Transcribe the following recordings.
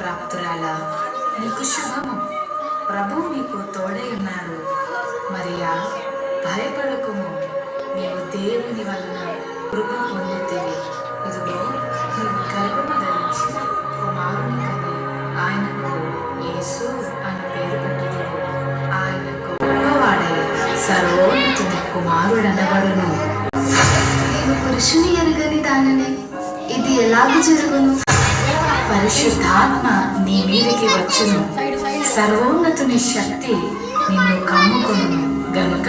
ప్రాప్తురాలా? నీకు శుభము. ప్రభు నీకు తోడై ఉన్నాడు మరియా భయపడకుము. నీవు దేవుని వలన కృప పొందితివి. ఇదిగో నీవు గర్భము ధరించి కుమారుని కని ఆయనకు యేసు అని పేరు పెట్టుదువు ఆయనకు గొప్పవాడై సర్వోన్నతుని కుమారుడనబడును. నేను పురుషుని ఎరగని దానిని ఇది ఎలాగ జరుగును? పరిశుద్ధాత్మ నీ మీదికి వచ్చును. సర్వోన్నతుని శక్తి నిన్ను కమ్ముకొను గనుక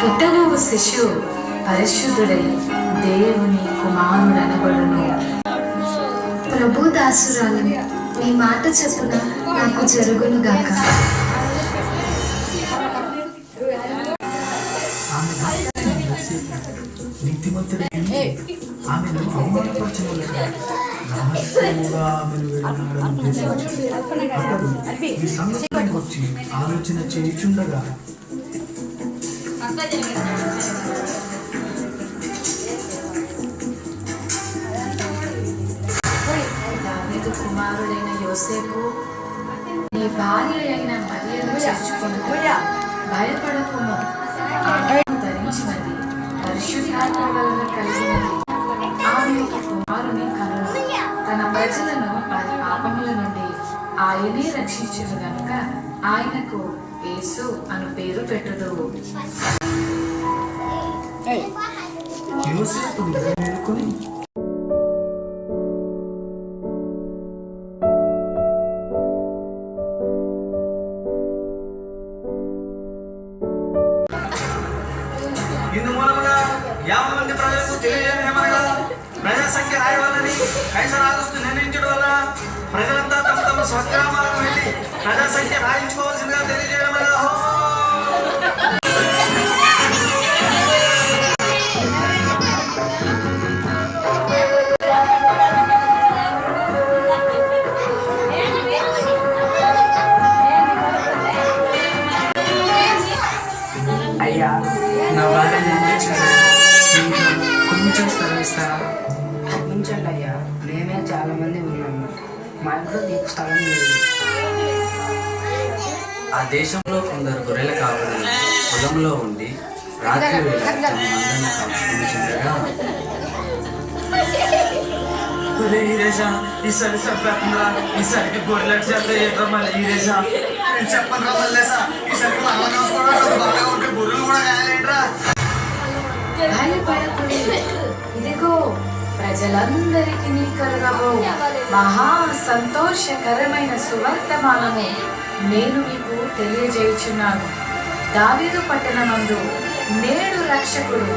పుట్టబోవు శిశువు పరిశుద్ధుడై దేవుని కుమారుడనబడును. ప్రభు దాసురాలు నీ మాట చెప్పున నాకు జరుగును గాక. నీతిమంతుడైన ఆమెను అవమానపరచలేదు ఈ సంగతిపై వచ్చి ఆలోచన చేయుచుండగా కుమారుడైన యోసేపు నీ భార్య అయిన మరియను చేర్చుకుని భయపడకుము ధరించినది పరిశుద్ధాత్మ వలన కలిగినది ప్రజలను వారి పాపముల నుండి ఆయనే రక్షించును గనుక ఆయనకు యేసు అను పేరు పెట్టుదు యోసేపు నిద్ర మేలుకొని. ఇందు మూలముగా యాభై మంది ప్రజలకు తెలియజేయమనగా ప్రజా సంఖ్య రాయవాలని కైసర్ ఆగస్టు నిర్ణయించడం వల్ల ప్రజలంతా తమ తమ స్వగ్రామాలకు వెళ్ళి ప్రజా సంఖ్య రాయించుకోవాల్సిందిగా తెలియజేయడం వల్ల అయ్యా నా భార్య కొంచెం స్థలం ఇస్తారా? క్షమించండి అయ్యా మేమే చాలా మంది ఉన్నాము. మా ఇంట్లో నీకు స్థలం లేదు. ఆ దేశంలో కొందరు గొర్రెల కావాలి పొలంలో ఉండి రాత్రి వేళ తమ మందను ఈసారి చెప్పకుండా ఈసారికి గొర్రెలకు చెప్తే ఏంట్రా మళ్ళీ నేను చెప్పను రా ఈసారికి చూసుకోవడం బాగా ఉంటే గొర్రెలు కూడా కాయాలేంట్రా? ప్రజలందరికీ నీ కలగబో మహా సంతోషకరమైన సువర్తమానము నేను మీకు తెలియజేయుచున్నాను. దావీదు పట్టణమందు నేడు రక్షకుడు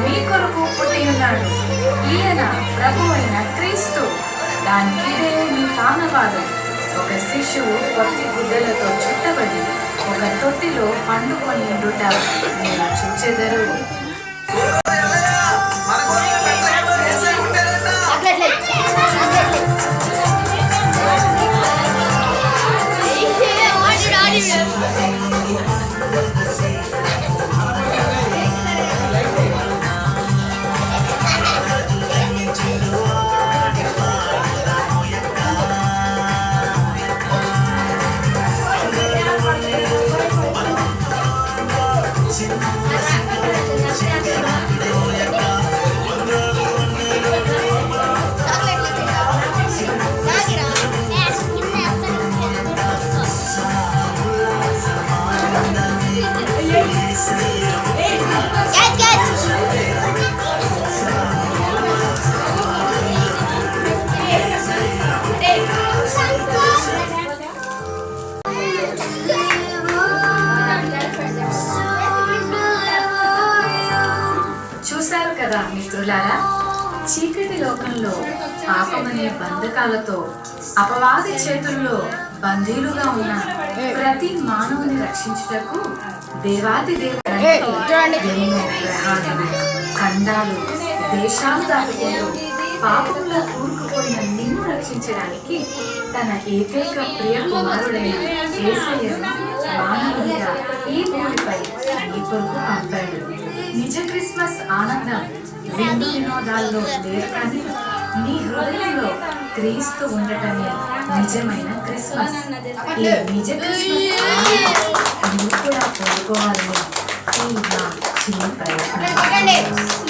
మీ కొరకు పుట్టి ఉన్నాడు ఈయన ప్రభు అయిన క్రీస్తు. దానికిదే మీ కానవాదం ఒక శిశువు కొద్ది గుడ్డలతో చుట్టబడి ఒక తొట్టిలో పండుకొని ఉండుట మీరు చూచెదరు. మిత్రులారా చీకటి లోకంలో పాపమనే బంధకాలతో అపవాది చేతుల్లో బందీలుగా ఉన్న ప్రతి మానవుని రక్షించుటకు దేవాది ఎన్నో గ్రహాలు ఖండాలు దేశాలు దాటుకుంటూ పాపంలో కూరుకుపోయిన నిన్ను రక్షించడానికి తన ఏకైక ప్రియ కుమారుడైన మానవునిగా ఈ భూమిపై క్రిస్మస్ ఆనందం రెండు వినోదాల్లో లేదు కానీ నీ హృదయంలో క్రీస్తు ఉండటమే నిజమైన క్రిస్మస్. ఈ నిజ క్రిస్మస్ కూడా కోరుకోవాలని ఈ నా చిన్న ప్రయత్నం.